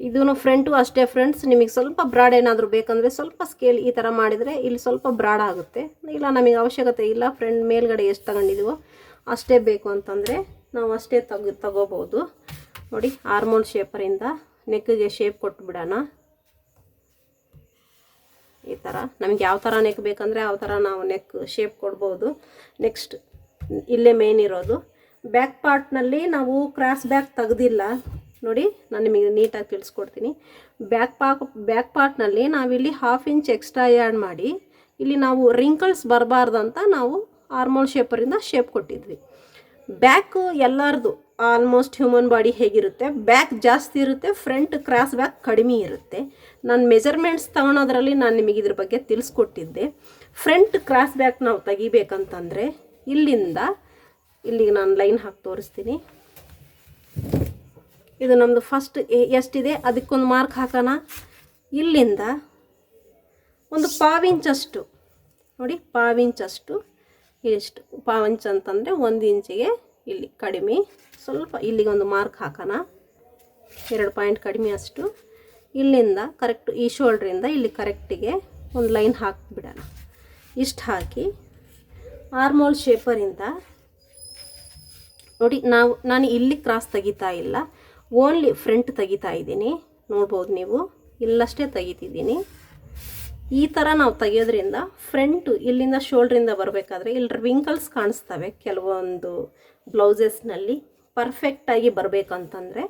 ಇದೂ ಫ್ರಂಟು ಅಷ್ಟೇ ಫ್ರೆಂಡ್ಸ್ ನಿಮಗೆ ಸ್ವಲ್ಪ ಬ್ರಾಡ್ ಏನಾದರೂ ಬೇಕಂದರೆ ಸ್ವಲ್ಪ ಸ್ಕೇಲ್ ಈ ಥರ ಮಾಡಿದರೆ ಇಲ್ಲಿ ಸ್ವಲ್ಪ ಬ್ರಾಡ್ ಆಗುತ್ತೆ. ಇಲ್ಲ, ನಮಗೆ ಅವಶ್ಯಕತೆ ಇಲ್ಲ. ಫ್ರೆಂಡ್ ಮೇಲ್ಗಡೆ ಎಷ್ಟು ತಗೊಂಡಿದ್ದೀವೋ ಅಷ್ಟೇ ಬೇಕು ಅಂತಂದರೆ ನಾವು ಅಷ್ಟೇ ತಗೋ, ತಗೋಬೋದು. ನೋಡಿ ಹಾರ್ಮೋನ್ ಶೇಪರಿಂದ ನೆಕ್ಗೆ ಶೇಪ್ ಕೊಟ್ಬಿಡೋಣ. ಈ ಥರ ನಮಗೆ ಯಾವ ಥರ ನೆಕ್ ಬೇಕಂದರೆ ಯಾವ ಥರ ನಾವು ನೆಕ್ ಶೇಪ್ ಕೊಡ್ಬೋದು. ನೆಕ್ಸ್ಟ್ ಇಲ್ಲೇ ಮೇನ್ ಇರೋದು. ಬ್ಯಾಕ್ ಪಾರ್ಟ್ನಲ್ಲಿ ನಾವು ಕ್ರಾಸ್ ಬ್ಯಾಕ್ ತೆಗ್ದಿಲ್ಲ. ನೋಡಿ, ನಾನು ನಿಮಗೆ ನೀಟಾಗಿ ತಿಳಿಸ್ಕೊಡ್ತೀನಿ. ಬ್ಯಾಕ್ ಪಾಕ್ ಬ್ಯಾಕ್ ಪಾರ್ಟ್ನಲ್ಲಿ ನಾವಿಲ್ಲಿ ಹಾಫ್ ಇಂಚ್ ಎಕ್ಸ್ಟ್ರಾ ಆ್ಯಡ್ ಮಾಡಿ, ಇಲ್ಲಿ ನಾವು ರಿಂಕಲ್ಸ್ ಬರಬಾರ್ದಂತ ನಾವು ಆರ್ಮೋಲ್ ಶೇಪರಿಂದ ಶೇಪ್ ಕೊಟ್ಟಿದ್ವಿ. ಬ್ಯಾಕು ಎಲ್ಲರದು ಆಲ್ಮೋಸ್ಟ್ ಹ್ಯೂಮನ್ ಬಾಡಿ ಹೇಗಿರುತ್ತೆ? ಬ್ಯಾಕ್ ಜಾಸ್ತಿ ಇರುತ್ತೆ ಫ್ರಂಟ್ ಕ್ರಾಸ್ ಬ್ಯಾಕ್ ಕಡಿಮೆ ಇರುತ್ತೆ. ನಾನು ಮೆಜರ್ಮೆಂಟ್ಸ್ ತಗೊಳೋದ್ರಲ್ಲಿ ನಾನು ನಿಮಗೆ ಇದ್ರ ಬಗ್ಗೆ ತಿಳಿಸ್ಕೊಟ್ಟಿದ್ದೆ. ಫ್ರಂಟ್ ಕ್ರಾಸ್ ಬ್ಯಾಕ್ ನಾವು ತೆಗಿಬೇಕಂತಂದರೆ ಇಲ್ಲಿಂದ, ಇಲ್ಲಿಗೆ ನಾನು ಲೈನ್ ಹಾಕಿ ತೋರಿಸ್ತೀನಿ. ಇದು ನಮ್ಮದು ಫಸ್ಟ್ ಎಷ್ಟಿದೆ? ಅದಕ್ಕೊಂದು ಮಾರ್ಕ್ ಹಾಕೋಣ. ಇಲ್ಲಿಂದ ಒಂದು ಪಾವಿಂಚಷ್ಟು. ನೋಡಿ, ಪಾವಿಂಚಷ್ಟು ಎಷ್ಟು ಪಾವಿಂಚ್ ಅಂತಂದರೆ ಒಂದು ಇಂಚಿಗೆ ಇಲ್ಲಿ ಕಡಿಮೆ. ಸ್ವಲ್ಪ ಇಲ್ಲಿಗೆ ಒಂದು ಮಾರ್ಕ್ ಹಾಕೋಣ. ಎರಡು ಪಾಯಿಂಟ್ ಕಡಿಮೆ ಅಷ್ಟು. ಇಲ್ಲಿಂದ ಕರೆಕ್ಟ್ ಈ ಶೋಲ್ಡ್ರಿಂದ ಇಲ್ಲಿ ಕರೆಕ್ಟಿಗೆ ಒಂದು ಲೈನ್ ಹಾಕಿಬಿಡೋಣ. ಇಷ್ಟು ಹಾಕಿ. ಆರ್ಮೋಲ್ ಶೇಪರಿಂದ ನೋಡಿ, ನಾವು, ನಾನು ಇಲ್ಲಿ ಕ್ರಾಸ್ ತೆಗಿತಾ ಇಲ್ಲ. ಓನ್ಲಿ ಫ್ರಂಟ್ ತೆಗಿತಾ ಇದ್ದೀನಿ. ನೋಡ್ಬೋದು ನೀವು. ಇಲ್ಲಷ್ಟೇ ತೆಗಿತಿದ್ದೀನಿ. ಈ ಥರ ನಾವು ತೆಗಿಯೋದ್ರಿಂದ ಫ್ರಂಟು ಇಲ್ಲಿಂದ ಶೋಲ್ಡ್ರಿಂದ ಬರಬೇಕಾದ್ರೆ ಇಲ್ಲಿ ರಿಂಕಲ್ಸ್ ಕಾಣಿಸ್ತವೆ ಕೆಲವೊಂದು ಬ್ಲೌಸಸ್ನಲ್ಲಿ ಪರ್ಫೆಕ್ಟಾಗಿ ಬರಬೇಕಂತಂದರೆ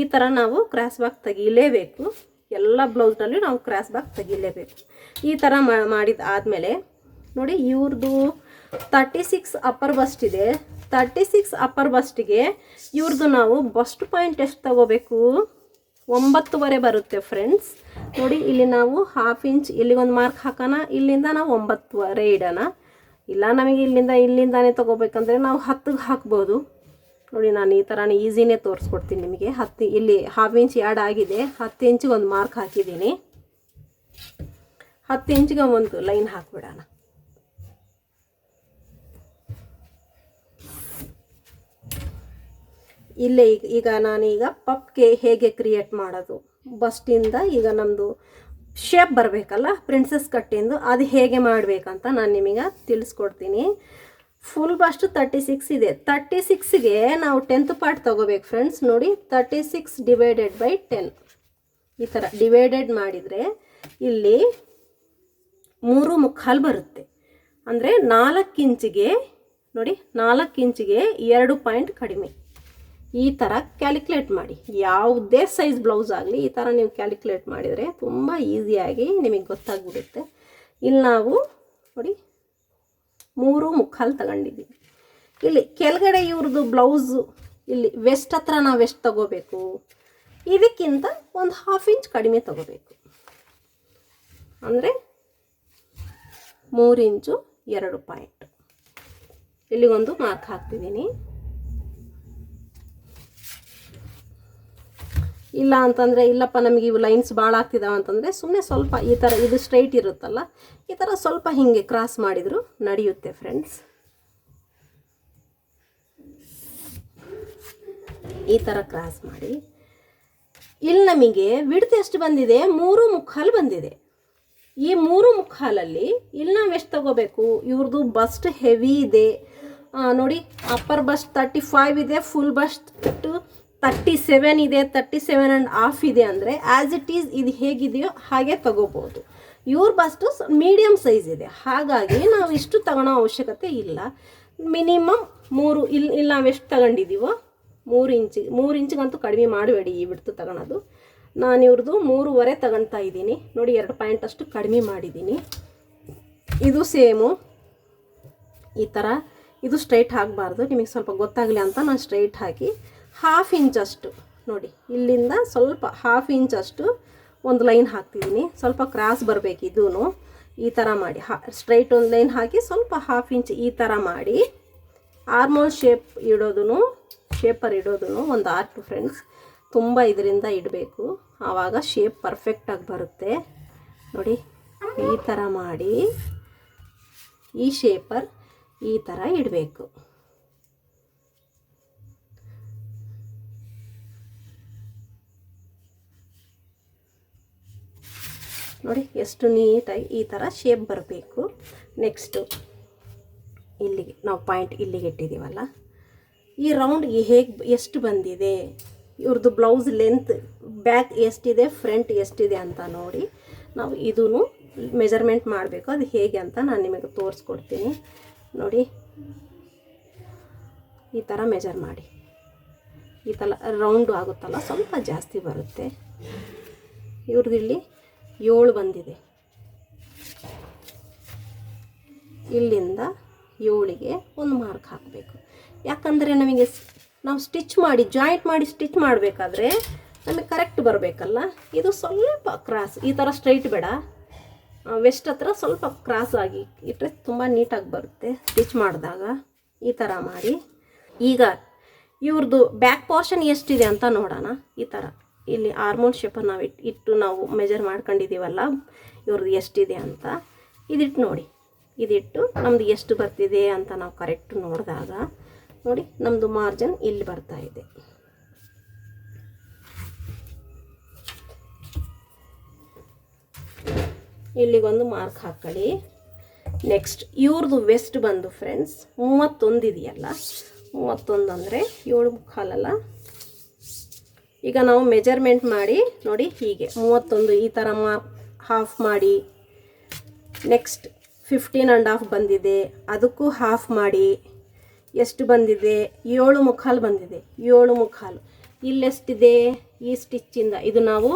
ಈ ಥರ ನಾವು ಕ್ರಾಸ್ ಬ್ಯಾಕ್ ತೆಗೀಲೇಬೇಕು. ಎಲ್ಲ ಬ್ಲೌಸ್ನಲ್ಲಿ ನಾವು ಕ್ರಾಸ್ ಬ್ಯಾಕ್ ತೆಗೀಲೇಬೇಕು. ಈ ಥರ ಮಾಡಿದ ಆದಮೇಲೆ ನೋಡಿ ಇವ್ರದ್ದು ತರ್ಟಿ ಸಿಕ್ಸ್ ಅಪ್ಪರ್ ಬಸ್ಟ್ ಇದೆ. ತರ್ಟಿ ಸಿಕ್ಸ್ ಅಪ್ಪರ್ ಬಸ್ಟಿಗೆ ಇವ್ರದ್ದು ನಾವು ಬಸ್ಟ್ ಪಾಯಿಂಟ್ ಎಷ್ಟು ತಗೋಬೇಕು? ಒಂಬತ್ತುವರೆ ಬರುತ್ತೆ ಫ್ರೆಂಡ್ಸ್ ನೋಡಿ, ಇಲ್ಲಿ ನಾವು ಹಾಫ್ ಇಂಚ್ ಇಲ್ಲಿಗೊಂದು ಮಾರ್ಕ್ ಹಾಕೋಣ, ಇಲ್ಲಿಂದ ನಾವು ಒಂಬತ್ತುವರೆ ಇಡೋಣ. ಇಲ್ಲ ನಮಗೆ ಇಲ್ಲಿಂದ ಇಲ್ಲಿಂದಾನೇ ತೊಗೋಬೇಕಂದ್ರೆ ನಾವು ಹತ್ತಿಗೆ ಹಾಕ್ಬೋದು. ನೋಡಿ, ನಾನು ಈ ಥರನೇ ಈಸಿನೇ ತೋರಿಸ್ಕೊಡ್ತೀನಿ ನಿಮಗೆ. ಹತ್ತು, ಇಲ್ಲಿ ಹಾಫ್ ಇಂಚ್ ಎರಡು ಆಗಿದೆ. ಹತ್ತು ಇಂಚಿಗೆ ಒಂದು ಮಾರ್ಕ್ ಹಾಕಿದ್ದೀನಿ. ಹತ್ತು ಇಂಚಿಗೆ ಒಂದು ಲೈನ್ ಹಾಕ್ಬಿಡೋಣ. ಇಲ್ಲೇ ಈಗ ಈಗ ನಾನೀಗ ಪಪ್ಗೆ ಹೇಗೆ ಕ್ರಿಯೇಟ್ ಮಾಡೋದು? ಬಸ್ಟಿಂದ ಈಗ ನಮ್ಮದು ಶೇಪ್ ಬರಬೇಕಲ್ಲ ಪ್ರಿನ್ಸಸ್ ಕಟ್ಟಿಂದು, ಅದು ಹೇಗೆ ಮಾಡಬೇಕಂತ ನಾನು ನಿಮಗೆ ತಿಳಿಸ್ಕೊಡ್ತೀನಿ. ಫುಲ್ ಬಸ್ಟ್ ತರ್ಟಿ ಸಿಕ್ಸ್ ಇದೆ. ತರ್ಟಿ ಸಿಕ್ಸ್ಗೆ ನಾವು ಟೆಂತ್ ಪಾರ್ಟ್ ತೊಗೋಬೇಕು ಫ್ರೆಂಡ್ಸ್ ನೋಡಿ thirty six divided by ten ಈ ಥರ ಡಿವೈಡೆಡ್ ಮಾಡಿದರೆ ಇಲ್ಲಿ ಮೂರು ಮುಕ್ಕಾಲು ಬರುತ್ತೆ. ಅಂದರೆ ನಾಲ್ಕು ಇಂಚಿಗೆ, ನೋಡಿ, ನಾಲ್ಕು ಇಂಚಿಗೆ ಎರಡು ಪಾಯಿಂಟ್ ಕಡಿಮೆ. ಈ ಥರ ಕ್ಯಾಲ್ಕುಲೇಟ್ ಮಾಡಿ. ಯಾವುದೇ ಸೈಜ್ ಬ್ಲೌಸ್ ಆಗಲಿ ಈ ಥರ ನೀವು ಕ್ಯಾಲ್ಕುಲೇಟ್ ಮಾಡಿದರೆ ತುಂಬ ಈಸಿಯಾಗಿ ನಿಮಗೆ ಗೊತ್ತಾಗ್ಬಿಡುತ್ತೆ. ಇಲ್ಲಿ ನಾವು ನೋಡಿ ಮೂರು ಮುಕ್ಕಾಲು ತಗೊಂಡಿದ್ದೀವಿ. ಇಲ್ಲಿ ಕೆಳಗಡೆ ಇವ್ರದ್ದು ಬ್ಲೌಸು ಇಲ್ಲಿ ವೆಸ್ಟ್ ಹತ್ರ ನಾವು ಎಷ್ಟು ತಗೋಬೇಕು. ಇದಕ್ಕಿಂತ ಒಂದು ಹಾಫ್ ಇಂಚ್ ಕಡಿಮೆ ತಗೋಬೇಕು. ಅಂದರೆ ಮೂರು ಇಂಚು ಎರಡು ಪಾಯಿಂಟ್ ಇಲ್ಲಿಗೊಂದು ಮಾರ್ಕ್ ಹಾಕ್ತಿದ್ದೀನಿ. ಇಲ್ಲ ಅಂತಂದರೆ, ಇಲ್ಲಪ್ಪ, ನಮಗೆ ಇವು ಲೈನ್ಸ್ ಭಾಳ ಆಗ್ತಿದ್ದಾವೆ ಅಂತಂದರೆ ಸುಮ್ಮನೆ ಸ್ವಲ್ಪ ಈ ಥರ ಇದು ಸ್ಟ್ರೈಟ್ ಇರುತ್ತಲ್ಲ, ಈ ಥರ ಸ್ವಲ್ಪ ಹೀಗೆ ಕ್ರಾಸ್ ಮಾಡಿದರೂ ನಡೆಯುತ್ತೆ ಫ್ರೆಂಡ್ಸ್ ಈ ಥರ ಕ್ರಾಸ್ ಮಾಡಿ. ಇಲ್ಲಿ ನಮಗೆ ವಿಡ್ತ್ ಎಷ್ಟು ಬಂದಿದೆ? ಮೂರು ಮುಕ್ಕಾಲು ಬಂದಿದೆ. ಈ ಮೂರು ಮುಕ್ಕಾಲಲ್ಲಿ ಇಲ್ಲಿ ನಾವು ಎಷ್ಟು ತಗೋಬೇಕು? ಇವ್ರದ್ದು ಬಸ್ಟ್ ಹೆವಿ ಇದೆ. ನೋಡಿ ಅಪ್ಪರ್ ಬಸ್ಟ್ ತರ್ಟಿ ಫೈವ್ ಇದೆ ಫುಲ್ ಬಸ್ಟ್ ತರ್ಟಿ ಸೆವೆನ್ ಇದೆ ತರ್ಟಿ ಸೆವೆನ್ ಆ್ಯಂಡ್ ಹಾಫ್ ಇದೆ ಅಂದರೆ ಆ್ಯಸ್ ಇಟ್ ಈಸ್ ಇದು ಹೇಗಿದೆಯೋ ಹಾಗೆ ತಗೋಬೋದು. ಇವ್ರ ಬಸ್ಟು ಮೀಡಿಯಮ್ ಸೈಜ್ ಇದೆ. ಹಾಗಾಗಿ ನಾವು ಇಷ್ಟು ತಗೊಳ್ಳೋ ಅವಶ್ಯಕತೆ ಇಲ್ಲ. ಮಿನಿಮಮ್ ಮೂರು ಇಲ್ಲಿ ಇಲ್ಲಿ ನಾವು ಎಷ್ಟು ತಗೊಂಡಿದ್ದೀವೋ ಮೂರು ಇಂಚಿಗೆ ಮೂರು ಇಂಚಿಗಂತೂ ಕಡಿಮೆ ಮಾಡಬೇಡಿ ಈ ಬಿಡ್ತು ತಗೊಳೋದು. ನಾನು ಇವ್ರದ್ದು ಮೂರುವರೆ ತಗೊಳ್ತಾ ಇದ್ದೀನಿ. ನೋಡಿ ಎರಡು ಪಾಯಿಂಟ್ ಅಷ್ಟು ಕಡಿಮೆ ಮಾಡಿದ್ದೀನಿ. ಇದು ಸೇಮು. ಈ ಥರ ಇದು ಸ್ಟ್ರೈಟ್ ಹಾಕಬಾರ್ದು ನಿಮಗೆ ಸ್ವಲ್ಪ ಗೊತ್ತಾಗಲಿ ಅಂತ ನಾನು ಸ್ಟ್ರೈಟ್ ಹಾಕಿ ಹಾಫ್ ಇಂಚಷ್ಟು ನೋಡಿ, ಇಲ್ಲಿಂದ ಸ್ವಲ್ಪ ಹಾಫ್ ಇಂಚಷ್ಟು ಒಂದು ಲೈನ್ ಹಾಕ್ತಿದ್ದೀನಿ. ಸ್ವಲ್ಪ ಕ್ರಾಸ್ ಬರಬೇಕು ಇದೂ ಈ ಥರ ಮಾಡಿ. ಸ್ಟ್ರೈಟ್ ಒಂದು ಲೈನ್ ಹಾಕಿ ಸ್ವಲ್ಪ ಹಾಫ್ ಇಂಚ್ ಈ ಥರ ಮಾಡಿ. ಆರ್ಮೋಲ್ ಶೇಪ್ ಇಡೋದು ಶೇಪರ್ ಇಡೋದು ಒಂದು ಆರ್ಟ್ ಫ್ರೆಂಡ್ಸ್ ತುಂಬ ಇದರಿಂದ ಇಡಬೇಕು. ಆವಾಗ ಶೇಪ್ ಪರ್ಫೆಕ್ಟಾಗಿ ಬರುತ್ತೆ. ನೋಡಿ, ಈ ಥರ ಮಾಡಿ ಈ ಶೇಪರ್ ಈ ಥರ ಇಡಬೇಕು. ನೋಡಿ, ಎಷ್ಟು ನೀಟಾಗಿ ಈ ಥರ ಶೇಪ್ ಬರಬೇಕು. ನೆಕ್ಸ್ಟು ಇಲ್ಲಿಗೆ, ನಾವು ಪಾಯಿಂಟ್ ಇಲ್ಲಿಗೆ ಇಟ್ಟಿದ್ದೀವಲ್ಲ. ಈ ರೌಂಡ್ಗೆ ಹೇಗೆ ಎಷ್ಟು ಬಂದಿದೆ? ಇವ್ರದ್ದು ಬ್ಲೌಸ್ ಲೆಂತ್ ಬ್ಯಾಕ್ ಎಷ್ಟಿದೆ ಫ್ರಂಟ್ ಎಷ್ಟಿದೆ ಅಂತ ನೋಡಿ. ನಾವು ಇದೂ ಮೆಜರ್ಮೆಂಟ್ ಮಾಡಬೇಕು. ಅದು ಹೇಗೆ ಅಂತ ನಾನು ನಿಮಗೆ ತೋರಿಸ್ಕೊಡ್ತೀನಿ. ನೋಡಿ, ಈ ಥರ ಮೆಜರ್ ಮಾಡಿ. ಈ ಥರ ರೌಂಡು ಆಗುತ್ತಲ್ಲ, ಸ್ವಲ್ಪ ಜಾಸ್ತಿ ಬರುತ್ತೆ. ಇವ್ರದ್ದು ಇಲ್ಲಿ ಏಳು ಬಂದಿದೆ. ಇಲ್ಲಿಂದ ಏಳಿಗೆ ಒಂದು ಮಾರ್ಕ್ ಹಾಕಬೇಕು. ಯಾಕಂದರೆ ನಮಗೆ ನಾವು ಸ್ಟಿಚ್ ಮಾಡಿ ಜಾಯಿಂಟ್ ಮಾಡಿ ಸ್ಟಿಚ್ ಮಾಡಬೇಕಾದ್ರೆ ನಮಗೆ ಕರೆಕ್ಟ್ ಬರಬೇಕಲ್ಲ? ಇದು ಸ್ವಲ್ಪ ಕ್ರಾಸ್ ಈ ಥರ ಸ್ಟ್ರೈಟ್ ಬೇಡ. ವೆಸ್ಟ್ ಹತ್ರ ಸ್ವಲ್ಪ ಕ್ರಾಸ್ ಆಗಿ ಇಟ್ಟರೆ ತುಂಬ ನೀಟಾಗಿ ಬರುತ್ತೆ ಸ್ಟಿಚ್ ಮಾಡಿದಾಗ. ಈ ಥರ ಮಾಡಿ. ಈಗ ಇವ್ರದ್ದು ಬ್ಯಾಕ್ ಪೋರ್ಷನ್ ಎಷ್ಟಿದೆ ಅಂತ ನೋಡೋಣ. ಈ ಥರ ಇಲ್ಲಿ ಹಾರ್ಮೋನ್ ಶೇಪನ್ನು ನಾವು ಇಟ್ಟು ಇಟ್ಟು ನಾವು ಮೆಜರ್ ಮಾಡ್ಕೊಂಡಿದ್ದೀವಲ್ಲ ಇವ್ರದ್ದು ಎಷ್ಟಿದೆ ಅಂತ ಇದಿಟ್ಟು ನೋಡಿ. ಇದಿಟ್ಟು ನಮ್ಮದು ಎಷ್ಟು ಬರ್ತಿದೆ ಅಂತ ನಾವು ಕರೆಕ್ಟ್ ನೋಡಿದಾಗ, ನೋಡಿ ನಮ್ಮದು ಮಾರ್ಜಿನ್ ಇಲ್ಲಿ ಬರ್ತಾ ಇದೆ. ಇಲ್ಲಿಗೊಂದು ಮಾರ್ಕ್ ಹಾಕೊಳ್ಳಿ ನೆಕ್ಸ್ಟ್ ಇವ್ರದ್ದು ವೆಸ್ಟ್ ಬಂದು ಫ್ರೆಂಡ್ಸ್ ಮೂವತ್ತೊಂದು ಇದೆಯಲ್ಲ, ಮೂವತ್ತೊಂದು ಅಂದರೆ ಏಳು ಮುಕ್ಕಾಲಲ್ಲ? ಈಗ ನಾವು ಮೆಜರ್ಮೆಂಟ್ ಮಾಡಿ, ನೋಡಿ ಹೀಗೆ. ಮೂವತ್ತೊಂದು ಈ ಥರ ಮಾರ್ಕ್ ಹಾಫ್ ಮಾಡಿ. ನೆಕ್ಸ್ಟ್ ಫಿಫ್ಟೀನ್ ಆ್ಯಂಡ್ ಹಾಫ್ ಬಂದಿದೆ. ಅದಕ್ಕೂ ಹಾಫ್ ಮಾಡಿ. ಎಷ್ಟು ಬಂದಿದೆ? ಏಳು ಮುಕ್ಕಾಲು ಬಂದಿದೆ. ಏಳು ಮುಖಾಲು ಇಲ್ಲೆಷ್ಟಿದೆ ಈ ಸ್ಟಿಚ್ಚಿಂದ ಇದು. ನಾವು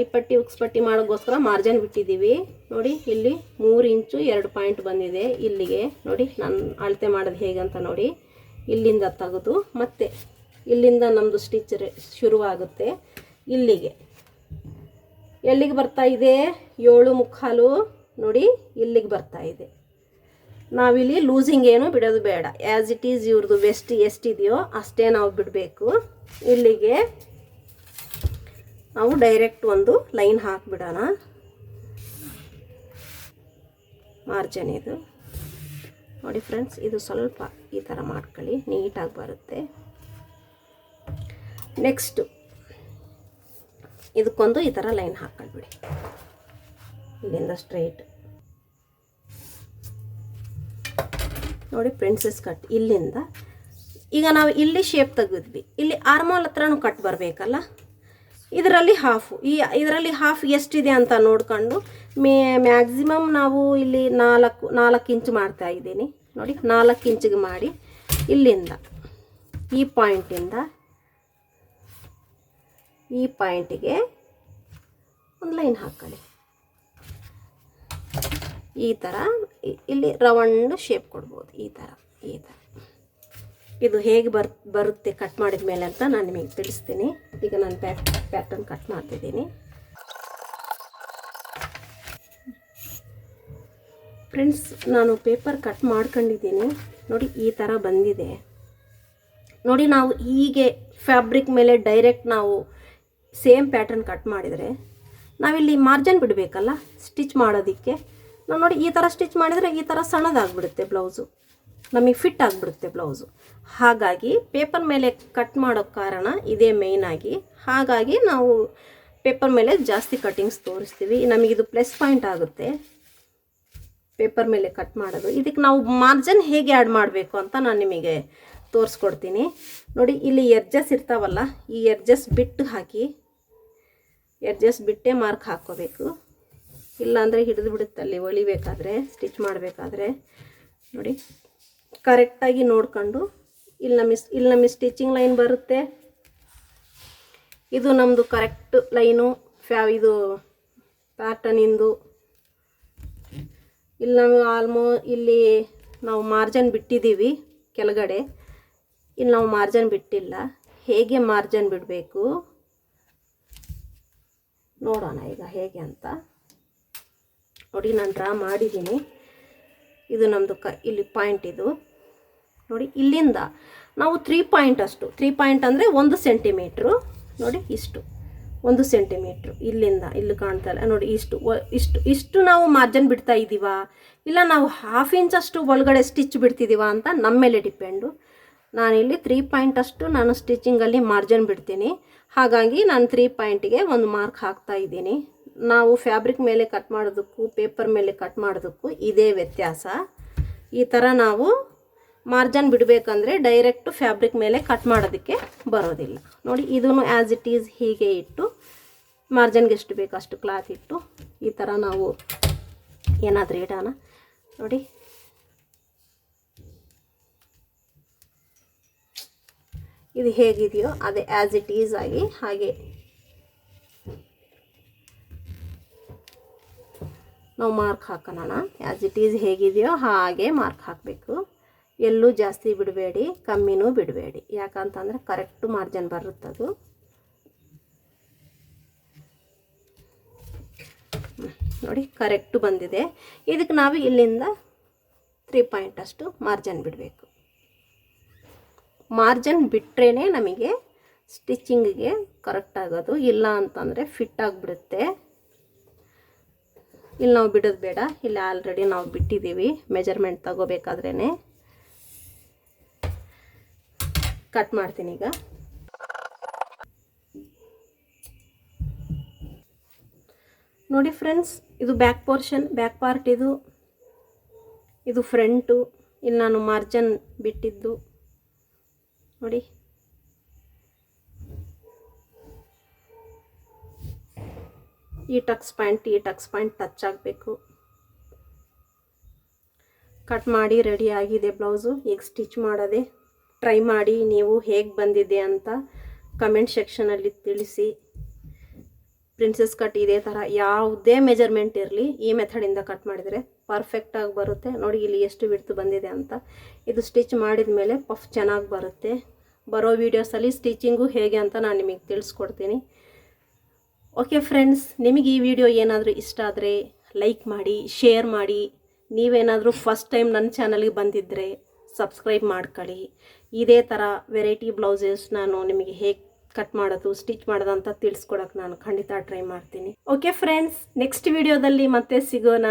ಐಪಟ್ಟಿ, ಉಕ್ಸ್ಪಟ್ಟಿ ಮಾಡೋಕ್ಕೋಸ್ಕರ ಮಾರ್ಜಿನ್ ಬಿಟ್ಟಿದ್ದೀವಿ. ನೋಡಿ, ಇಲ್ಲಿ ಮೂರು ಇಂಚು ಎರಡು ಪಾಯಿಂಟ್ ಬಂದಿದೆ. ಇಲ್ಲಿಗೆ ನೋಡಿ, ನಾನು ಅಳತೆ ಮಾಡೋದು ಹೇಗಂತ ನೋಡಿ. ಇಲ್ಲಿಂದ ತೆಗೆದು ಮತ್ತೆ ಇಲ್ಲಿಂದ ನಮ್ಮದು ಸ್ಟಿಚ್ ಶುರುವಾಗುತ್ತೆ. ಇಲ್ಲಿಗೆ. ಎಲ್ಲಿಗೆ ಬರ್ತಾ ಇದೆ? ಏಳು ಮುಕ್ಕಾಲು. ನೋಡಿ, ಇಲ್ಲಿಗೆ ಬರ್ತಾ ಇದೆ. ನಾವಿಲ್ಲಿ ಲೂಸಿಂಗ್ ಏನು ಬಿಡೋದು ಬೇಡ. ಆ್ಯಸ್ ಇಟ್ ಈಸ್ ಇವ್ರದ್ದು ವೆಸ್ಟ್ ಎಷ್ಟಿದೆಯೋ ಅಷ್ಟೇ ನಾವು ಬಿಡಬೇಕು. ಇಲ್ಲಿಗೆ ನಾವು ಡೈರೆಕ್ಟ್ ಒಂದು ಲೈನ್ ಹಾಕಿಬಿಡೋಣ. ಮಾರ್ಜಿನ್ ಇದು. ನೋಡಿ ಫ್ರೆಂಡ್ಸ್ ಇದು ಸ್ವಲ್ಪ ಈ ಥರ ಮಾಡ್ಕೊಳ್ಳಿ. ನೀಟಾಗಿ ಬರುತ್ತೆ. ನೆಕ್ಸ್ಟು ಇದಕ್ಕೊಂದು ಈ ಥರ ಲೈನ್ ಹಾಕ್ಕೊಳ್ಬಿಡಿ ಇಲ್ಲಿಂದ ಸ್ಟ್ರೈಟ್ ನೋಡಿ ಪ್ರಿನ್ಸಸ್ ಕಟ್ ಇಲ್ಲಿಂದ ಈಗ ನಾವು ಇಲ್ಲಿ ಶೇಪ್ ತೆಗೆದ್ವಿ. ಇಲ್ಲಿ ಆರ್ಮೋಲ್ ಹತ್ರನೂ ಕಟ್ ಬರಬೇಕಲ್ಲ? ಇದರಲ್ಲಿ ಹಾಫು ಈ ಇದರಲ್ಲಿ ಹಾಫ್ ಎಷ್ಟಿದೆ ಅಂತ ನೋಡ್ಕೊಂಡು ಮೇ ಮ್ಯಾಕ್ಸಿಮಮ್ ನಾವು ಇಲ್ಲಿ ನಾಲ್ಕು ನಾಲ್ಕು ಇಂಚು ಮಾಡ್ತಾ ಇದ್ದೀನಿ. ನೋಡಿ ನಾಲ್ಕು ಇಂಚಿಗೆ ಮಾಡಿ ಇಲ್ಲಿಂದ ಈ ಪಾಯಿಂಟಿಂದ ಈ ಪಾಯಿಂಟಿಗೆ ಒಂದು ಲೈನ್ ಹಾಕೊಳ್ಳಿ. ಈ ಥರ ಇಲ್ಲಿ ರೌಂಡ್ ಶೇಪ್ ಕೊಡ್ಬೋದು. ಈ ಥರ ಈ ಥರ ಇದು ಹೇಗೆ ಬರ್, ಬರುತ್ತೆ ಕಟ್ ಮಾಡಿದ ಮೇಲೆ ಅಂತ ನಾನು ನಿಮಗೆ ತಿಳಿಸ್ತೀನಿ. ಈಗ ನಾನು ಪ್ಯಾಟ್, ಪ್ಯಾಟರ್ನ್ ಕಟ್ ಮಾಡ್ತಿದ್ದೀನಿ. ಫ್ರೆಂಡ್ಸ್, ನಾನು ಪೇಪರ್ ಕಟ್ ಮಾಡ್ಕೊಂಡಿದ್ದೀನಿ. ನೋಡಿ, ಈ ಥರ ಬಂದಿದೆ. ನೋಡಿ, ನಾವು ಹೀಗೆ ಫ್ಯಾಬ್ರಿಕ್ ಮೇಲೆ ಡೈರೆಕ್ಟ್ ನಾವು ಸೇಮ್ ಪ್ಯಾಟರ್ನ್ ಕಟ್ ಮಾಡಿದರೆ ನಾವಿಲ್ಲಿ ಮಾರ್ಜನ್ ಬಿಡಬೇಕಲ್ಲ ಸ್ಟಿಚ್ ಮಾಡೋದಕ್ಕೆ. ನಾವು ನೋಡಿ ಈ ಥರ ಸ್ಟಿಚ್ ಮಾಡಿದರೆ ಈ ಥರ ಸಣ್ಣದಾಗ್ಬಿಡುತ್ತೆ ಬ್ಲೌಸು ನಮಗೆ ಫಿಟ್ ಆಗಿಬಿಡುತ್ತೆ ಬ್ಲೌಸು ಹಾಗಾಗಿ ಪೇಪರ್ ಮೇಲೆ ಕಟ್ ಮಾಡೋ ಕಾರಣ ಇದೇ ಮೇಯ್ನಾಗಿ ಹಾಗಾಗಿ ನಾವು ಪೇಪರ್ ಮೇಲೆ ಜಾಸ್ತಿ ಕಟ್ಟಿಂಗ್ಸ್ ತೋರಿಸ್ತೀವಿ. ನಮಗಿದು ಪ್ಲಸ್ ಪಾಯಿಂಟ್ ಆಗುತ್ತೆ. ಪೇಪರ್ ಮೇಲೆ ಕಟ್ ಮಾಡೋದು. ಇದಕ್ಕೆ ನಾವು ಮಾರ್ಜನ್ ಹೇಗೆ ಆ್ಯಡ್ ಮಾಡಬೇಕು ಅಂತ ನಾನು ನಿಮಗೆ ತೋರಿಸ್ಕೊಡ್ತೀನಿ. ನೋಡಿ, ಇಲ್ಲಿ ಎರ್ಜಸ್ ಇರ್ತಾವಲ್ಲ, ಈ ಎರ್ಜಸ್ ಬಿಟ್ಟು ಹಾಕಿ ಎರ್ಜಸ್ ಬಿಟ್ಟೆ ಮಾರ್ಕ್ ಹಾಕ್ಕೋಬೇಕು. ಇಲ್ಲಾಂದರೆ ಹಿಡಿದು ಬಿಡುತ್ತೆ ಅಲ್ಲಿ ಹೊಲಿಬೇಕಾದ್ರೆ ಸ್ಟಿಚ್ ಮಾಡಬೇಕಾದ್ರೆ. ನೋಡಿ ಕರೆಕ್ಟಾಗಿ ನೋಡ್ಕೊಂಡು ಇಲ್ಲಿ ನಮ್ಮ ಇಲ್ಲಿ ನಮಗೆ ಸ್ಟಿಚಿಂಗ್ ಲೈನ್ ಬರುತ್ತೆ. ಇದು ನಮ್ಮದು ಕರೆಕ್ಟ್ ಲೈನು ಫ್ಯಾ ಇದು ಪ್ಯಾಟರ್ನಿಂದು ಇಲ್ಲಿ ನಾವು ಆಲ್ಮೋ ಇಲ್ಲಿ ನಾವು ಮಾರ್ಜನ್ ಬಿಟ್ಟಿದ್ದೀವಿ ಕೆಳಗಡೆ. ಇಲ್ಲಿ ನಾವು ಮಾರ್ಜನ್ ಬಿಟ್ಟಿಲ್ಲ. ಹೇಗೆ ಮಾರ್ಜನ್ ಬಿಡಬೇಕು? ನೋಡೋಣ ಈಗ ಹೇಗೆ ಅಂತ. ನೋಡಿ, ನಾನು ಡ್ರಾ ಮಾಡಿದ್ದೀನಿ. ಇದು ನಮ್ಮದು ಕ ಇಲ್ಲಿ ಪಾಯಿಂಟ್ ಇದು. ನೋಡಿ, ಇಲ್ಲಿಂದ ನಾವು ತ್ರೀ ಪಾಯಿಂಟ್ ಅಷ್ಟು. ತ್ರೀ ಪಾಯಿಂಟ್ ಅಂದರೆ ಒಂದು ಸೆಂಟಿಮೀಟ್ರು ನೋಡಿ, ಇಷ್ಟು. ಒಂದು ಸೆಂಟಿಮೀಟ್ರು ಇಲ್ಲಿಂದ, ಇಲ್ಲಿ ಕಾಣ್ತಾ ಇಲ್ಲ. ನೋಡಿ, ಇಷ್ಟು. ಇಷ್ಟು. ಇಷ್ಟು ನಾವು ಮಾರ್ಜನ್ ಬಿಡ್ತಾ ಇದ್ದೀವ ಇಲ್ಲ ನಾವು ಹಾಫ್ ಇಂಚ್ ಅಷ್ಟು ಒಳಗಡೆ ಸ್ಟಿಚ್ ಬಿಡ್ತಿದ್ದೀವ ಅಂತ ನಮ್ಮ ಮೇಲೆ ಡಿಪೆಂಡು ನಾನಿಲ್ಲಿ ತ್ರೀ ಪಾಯಿಂಟ್ ಅಷ್ಟು ನಾನು ಸ್ಟಿಚಿಂಗಲ್ಲಿ ಮಾರ್ಜನ್ ಬಿಡ್ತೀನಿ. ಹಾಗಾಗಿ ನಾನು ತ್ರೀ ಪಾಯಿಂಟಿಗೆ ಒಂದು ಮಾರ್ಕ್ ಹಾಕ್ತಾ ಇದ್ದೀನಿ. ನಾವು ಫ್ಯಾಬ್ರಿಕ್ ಮೇಲೆ ಕಟ್ ಮಾಡೋದಕ್ಕೂ ಪೇಪರ್ ಮೇಲೆ ಕಟ್ ಮಾಡೋದಕ್ಕೂ ಇದೇ ವ್ಯತ್ಯಾಸ. ಈ ಥರ ನಾವು ಮಾರ್ಜನ್ ಬಿಡಬೇಕಂದ್ರೆ ಡೈರೆಕ್ಟ್ ಫ್ಯಾಬ್ರಿಕ್ ಮೇಲೆ ಕಟ್ ಮಾಡೋದಕ್ಕೆ ಬರೋದಿಲ್ಲ. ನೋಡಿ, ಇದನ್ನು ಆ್ಯಸ್ ಇಟ್ ಈಸ್ ಹೀಗೆ ಇಟ್ಟು ಮಾರ್ಜನ್ಗೆ ಎಷ್ಟು ಬೇಕು ಅಷ್ಟು ಕ್ಲಾತ್ ಇಟ್ಟು ಈ ಥರ ನಾವು ಏನಾದರೂ ಇಡೋಣ. ನೋಡಿ ಇದು ಹೇಗಿದೆಯೋ ಅದೇ ಆ್ಯಸ್ ಇಟ್ ಈಸ್ ಆಗಿ ಹಾಗೆ. ನಾವು ಮಾರ್ಕ್ ಹಾಕೋಣ ಆ್ಯಸ್ ಇಟ್ ಈಸ್ ಹೇಗಿದೆಯೋ ಹಾಗೆ ಮಾರ್ಕ್ ಹಾಕಬೇಕು. ಎಲ್ಲೂ ಜಾಸ್ತಿ ಬಿಡಬೇಡಿ, ಕಮ್ಮಿನೂ ಬಿಡಬೇಡಿ. ಯಾಕಂತಂದರೆ ಕರೆಕ್ಟು ಮಾರ್ಜಿನ್ ಬರುತ್ತದು. ನೋಡಿ ಕರೆಕ್ಟು ಬಂದಿದೆ. ಇದಕ್ಕೆ ನಾವು ಇಲ್ಲಿಂದ ತ್ರೀ ಪಾಯಿಂಟ್ ಅಷ್ಟು ಮಾರ್ಜನ್ ಬಿಡಬೇಕು. ಮಾರ್ಜನ್ ಬಿಟ್ರೇ ನಮಗೆ ಸ್ಟಿಚಿಂಗಿಗೆ ಕರೆಕ್ಟ್ ಆಗೋದು. ಇಲ್ಲ ಅಂತಂದರೆ ಫಿಟ್ ಆಗಿಬಿಡುತ್ತೆ. ಇಲ್ಲಿ ನಾವು ಬಿಡೋದು ಬೇಡ. ಇಲ್ಲಿ ಆಲ್ರೆಡಿ ನಾವು ಬಿಟ್ಟಿದ್ದೀವಿ. ಮೆಜರ್ಮೆಂಟ್ ತಗೋಬೇಕಾದ್ರೇ ಕಟ್ ಮಾಡ್ತೀನಿ ಈಗ. ನೋಡಿ ಫ್ರೆಂಡ್ಸ್ ಇದು ಬ್ಯಾಕ್ ಪೋರ್ಷನ್ ಬ್ಯಾಕ್ ಪಾರ್ಟ್ ಇದು. ಇದು ಫ್ರಂಟು ಇಲ್ಲಿ ನಾನು ಮಾರ್ಜನ್ ಬಿಟ್ಟಿದ್ದು. ನೋಡಿ. ಈ ಟಕ್ಸ್ ಪ್ಯಾಂಟ್ ಈ ಟಕ್ಸ್ ಪ್ಯಾಂಟ್ ಟಚ್ ಆಗಬೇಕು. ಕಟ್ ಮಾಡಿ ರೆಡಿ ಆಗಿದೆ ಬ್ಲೌಸು ಈಗ ಸ್ಟಿಚ್ ಮಾಡೋದೆ. ಟ್ರೈ ಮಾಡಿ ನೀವು ಹೇಗೆ ಬಂದಿದೆ ಅಂತ ಕಮೆಂಟ್ ಸೆಕ್ಷನಲ್ಲಿ ತಿಳಿಸಿ. ಪ್ರಿನ್ಸಸ್ ಕಟ್ ಇದೇ ಥರ ಯಾವುದೇ ಮೆಜರ್ಮೆಂಟ್ ಇರಲಿ, ಈ ಮೆಥಡಿಂದ ಕಟ್ ಮಾಡಿದರೆ ಪರ್ಫೆಕ್ಟಾಗಿ ಬರುತ್ತೆ. ನೋಡಿ ಇಲ್ಲಿ ಎಷ್ಟು ಬಿಡ್ತು ಬಂದಿದೆ ಅಂತ. ಇದು ಸ್ಟಿಚ್ ಮಾಡಿದ ಮೇಲೆ ಪಫ್ ಚೆನ್ನಾಗಿ ಬರುತ್ತೆ. ಬರೋ ವೀಡಿಯೋಸಲ್ಲಿ ಸ್ಟಿಚಿಂಗು ಹೇಗೆ ಅಂತ ನಾನು ನಿಮಗೆ ತಿಳಿಸ್ಕೊಡ್ತೀನಿ. ಓಕೆ ಫ್ರೆಂಡ್ಸ್ ನಿಮಗೆ ಈ ವಿಡಿಯೋ ಏನಾದರೂ ಇಷ್ಟ ಆದರೆ ಲೈಕ್ ಮಾಡಿ ಶೇರ್ ಮಾಡಿ. ನೀವೇನಾದರೂ ಫಸ್ಟ್ ಟೈಮ್ ನನ್ನ ಚಾನಲ್ಗೆ ಬಂದಿದ್ದರೆ ಸಬ್ಸ್ಕ್ರೈಬ್ ಮಾಡ್ಕೊಳ್ಳಿ. ಇದೇ ಥರ ವೆರೈಟಿ ಬ್ಲೌಸಸ್ ನಾನು ನಿಮಗೆ ಹೇಗೆ ಕಟ್ ಮಾಡೋದು ಸ್ಟಿಚ್ ಮಾಡೋದು ಅಂತ ತಿಳಿಸ್ಕೊಡೋಕೆ ನಾನು ಖಂಡಿತ ಟ್ರೈ ಮಾಡ್ತೀನಿ. ಓಕೆ ಫ್ರೆಂಡ್ಸ್ ನೆಕ್ಸ್ಟ್ ವಿಡಿಯೋದಲ್ಲಿ ಮತ್ತೆ ಸಿಗೋಣ.